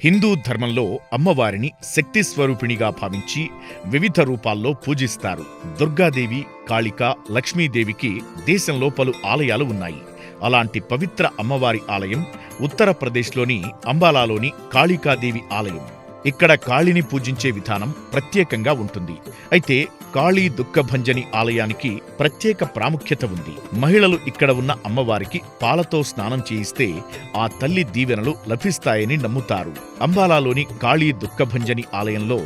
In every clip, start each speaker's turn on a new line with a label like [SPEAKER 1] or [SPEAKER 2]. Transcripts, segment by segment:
[SPEAKER 1] హిందూ ధర్మంలో అమ్మవారిని శక్తి స్వరూపిణిగా భావించి వివిధ రూపాల్లో పూజిస్తారు. దుర్గాదేవి కాళిక లక్ష్మీదేవికి దేశంలో పలు ఆలయాలు ఉన్నాయి. అలాంటి పవిత్ర అమ్మవారి ఆలయం ఉత్తరప్రదేశ్లోని అంబాలాలోని కాళికాదేవి ఆలయం. ఇక్కడ కాళిని పూజించే విధానం ప్రత్యేకంగా ఉంటుంది. అయితే కాళీ దుఃఖభంజని ఆలయానికి ప్రత్యేక ప్రాముఖ్యత ఉంది. మహిళలు ఇక్కడ ఉన్న అమ్మవారికి పాలతో స్నానం చేయిస్తే ఆ తల్లి దీవెనలు లభిస్తాయని నమ్ముతారు. అంబాలాలోని కాళీ దుఃఖభంజని ఆలయంలో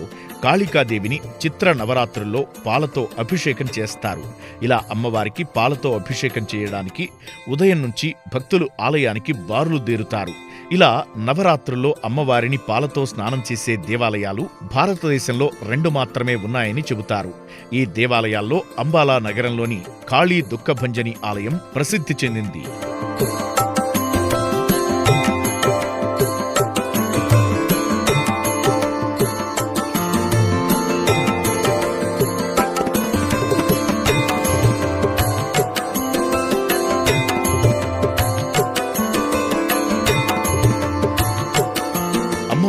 [SPEAKER 1] కాళికాదేవిని చిత్ర నవరాత్రుల్లో పాలతో అభిషేకం చేస్తారు. ఇలా అమ్మవారికి పాలతో అభిషేకం చేయడానికి ఉదయం నుంచి భక్తులు ఆలయానికి బారులు దేరుతారు. ఇలా నవరాత్రుల్లో అమ్మవారిని పాలతో స్నానం చేసే దేవాలయాలు భారతదేశంలో రెండు మాత్రమే ఉన్నాయని చెబుతారు. ఈ దేవాలయాల్లో అంబాలా నగరంలోని కాళీ దుఃఖభంజని ఆలయం ప్రసిద్ధి చెందింది.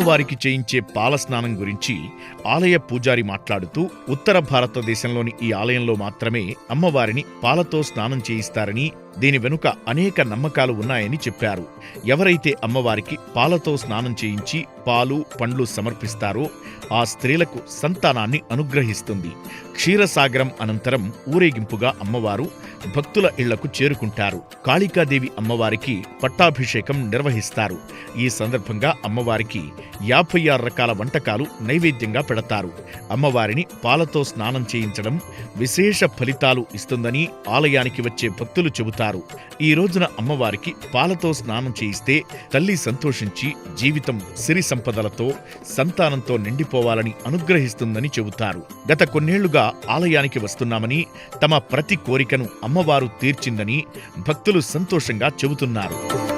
[SPEAKER 1] అమ్మవారికి చేయించే పాలస్నానం గురించి ఆలయ పూజారి మాట్లాడుతూ ఉత్తర భారతదేశంలోని ఈ ఆలయంలో మాత్రమే అమ్మవారిని పాలతో స్నానం చేయిస్తారని దీని వెనుక అనేక నమ్మకాలు ఉన్నాయని చెప్పారు. ఎవరైతే అమ్మవారికి పాలతో స్నానం చేయించి పాలు పండ్లు సమర్పిస్తారో ఆ స్త్రీలకు సంతానాన్ని అనుగ్రహిస్తుంది. క్షీరసాగరం అనంతరం ఊరేగింపుగా అమ్మవారు భక్తుల ఇళ్ళకు చేరుకుంటారు. కాళికాదేవి అమ్మవారికి పట్టాభిషేకం నిర్వహిస్తారు. ఈ సందర్భంగా అమ్మవారికి యాభై ఆరు రకాల వంటకాలు నైవేద్యంగా పెడతారు. అమ్మవారిని పాలతో స్నానం చేయించడం విశేష ఫలితాలు ఇస్తుందని ఆలయానికి వచ్చే భక్తులు చెబుతారు. ఈ రోజున అమ్మవారికి పాలతో స్నానం చేయిస్తే తల్లి సంతోషించి జీవితం సిరి సంపదలతో సంతానంతో నిండిపోవాలని అనుగ్రహిస్తుందని చెబుతారు. గత కొన్నేళ్ళుగా ఆలయానికి వస్తున్నామని తమ ప్రతి కోరికను అమ్మవారు తీర్చిందని భక్తులు సంతోషంగా చెబుతున్నారు.